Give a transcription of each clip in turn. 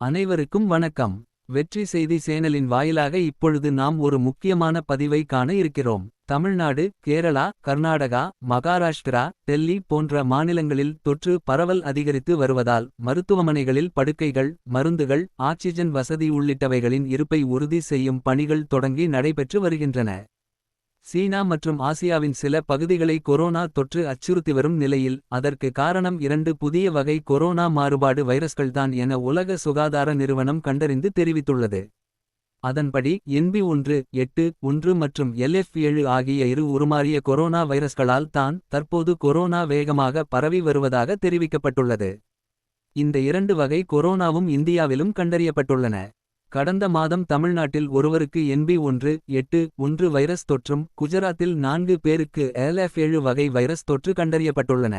அனைவருக்கும் வணக்கம். வெற்றி செய்தி சேனலின் வாயிலாக இப்பொழுது நாம் ஒரு முக்கியமான பதிவை காண இருக்கிறோம். தமிழ்நாடு கேரளா கர்நாடகா மகாராஷ்டிரா டெல்லி போன்ற மாநிலங்களில் தொற்று பரவல் அதிகரித்து வருவதால் மருத்துவமனைகளில் படுக்கைகள் மருந்துகள் ஆக்சிஜன் வசதி உள்ளிட்டவைகளின் இருப்பை உறுதி செய்யும் பணிகள் தொடங்கி நடைபெற்று வருகின்றன. சீனா மற்றும் ஆசியாவின் சில பகுதிகளை கொரோனா தொற்று அச்சுறுத்தி வரும் நிலையில் அதற்கு காரணம் இரண்டு புதிய வகை கொரோனா மாறுபாடு வைரஸ்கள்தான் என உலக சுகாதார நிறுவனம் கண்டறிந்து தெரிவித்துள்ளது. அதன்படி என்பி ஒன்று எட்டு ஒன்று மற்றும் எல்எஃப் ஏழு ஆகிய இரு உருமாறிய கொரோனா வைரஸ்களால் தான் தற்போது கொரோனா வேகமாக பரவி வருவதாக தெரிவிக்கப்பட்டுள்ளது. இந்த இரண்டு வகை கொரோனாவும் இந்தியாவிலும் கண்டறியப்பட்டுள்ளன. கடந்த மாதம் தமிழ்நாட்டில் ஒருவருக்கு என்பி ஒன்று எட்டு ஒன்று வைரஸ் தொற்றும் குஜராத்தில் நான்கு பேருக்கு எல்எஃப் ஏழு வகை வைரஸ் தொற்று கண்டறியப்பட்டுள்ளன.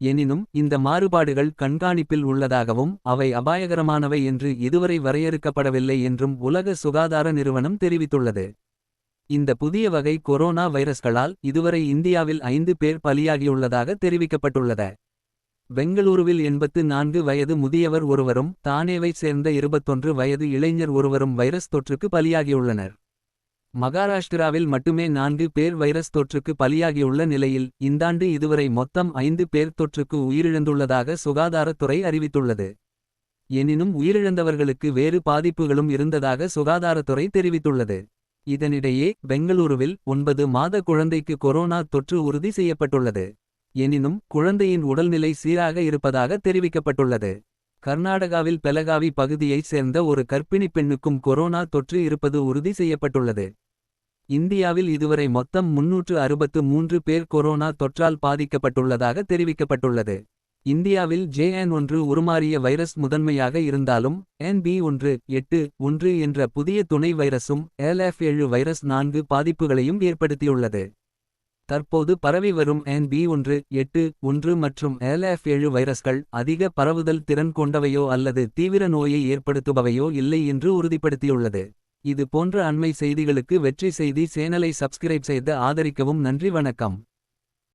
எனினும் இந்த மாறுபாடுகள் கண்காணிப்பில் உள்ளதாகவும் அவை அபாயகரமானவை என்று இதுவரை வரையறுக்கப்படவில்லை என்றும் உலக சுகாதார நிறுவனம் தெரிவித்துள்ளது. இந்த புதிய வகை கொரோனா வைரஸ்களால் இதுவரை இந்தியாவில் ஐந்து பேர் பலியாகியுள்ளதாக தெரிவிக்கப்பட்டுள்ளது. பெங்களூருவில் எண்பத்து நான்கு வயது முதியவர் ஒருவரும் தானேவைச் சேர்ந்த இருபத்தொன்று வயது இளைஞர் ஒருவரும் வைரஸ் தொற்றுக்கு பலியாகியுள்ளனர். மகாராஷ்டிராவில் மட்டுமே நான்கு பேர் வைரஸ் தொற்றுக்கு பலியாகியுள்ள நிலையில் இந்தாண்டு இதுவரை மொத்தம் ஐந்து பேர் தொற்றுக்கு உயிரிழந்துள்ளதாக சுகாதாரத்துறை அறிவித்துள்ளது. எனினும் உயிரிழந்தவர்களுக்கு வேறு பாதிப்புகளும் இருந்ததாக சுகாதாரத்துறை தெரிவித்துள்ளது. இதனிடையே பெங்களூருவில் ஒன்பது மாத குழந்தைக்கு கொரோனா தொற்று உறுதி செய்யப்பட்டுள்ளது. எனினும் குழந்தையின் உடல்நிலை சீராக இருப்பதாக தெரிவிக்கப்பட்டுள்ளது. கர்நாடகாவில் பெலகாவி பகுதியைச் சேர்ந்த ஒரு கர்ப்பிணிப் பெண்ணுக்கும் கொரோனா தொற்று இருப்பது உறுதி செய்யப்பட்டுள்ளது. இந்தியாவில் இதுவரை மொத்தம் முன்னூற்று அறுபத்து மூன்று பேர் கொரோனா தொற்றால் பாதிக்கப்பட்டுள்ளதாக தெரிவிக்கப்பட்டுள்ளது. இந்தியாவில் ஜேஎன் ஒன்று உருமாறிய வைரஸ் முதன்மையாக இருந்தாலும் என்பி ஒன்று எட்டு ஒன்று என்ற புதிய துணை வைரஸும் எல்எஃப் ஏழு வைரஸ் நான்கு பாதிப்புகளையும் ஏற்படுத்தியுள்ளது. தற்போது பரவி வரும் என் பி ஒன்று எட்டு ஒன்று மற்றும் எல்எஃப் ஏழு வைரஸ்கள் அதிக பரவுதல் திறன் கொண்டவையோ அல்லது தீவிர நோயை ஏற்படுத்துபவையோ இல்லை என்று உறுதிப்படுத்தியுள்ளது. இது போன்ற அண்மை செய்திகளுக்கு வெற்றி செய்தி சேனலை சப்ஸ்கிரைப் செய்து ஆதரிக்கவும் நன்றி வணக்கம்.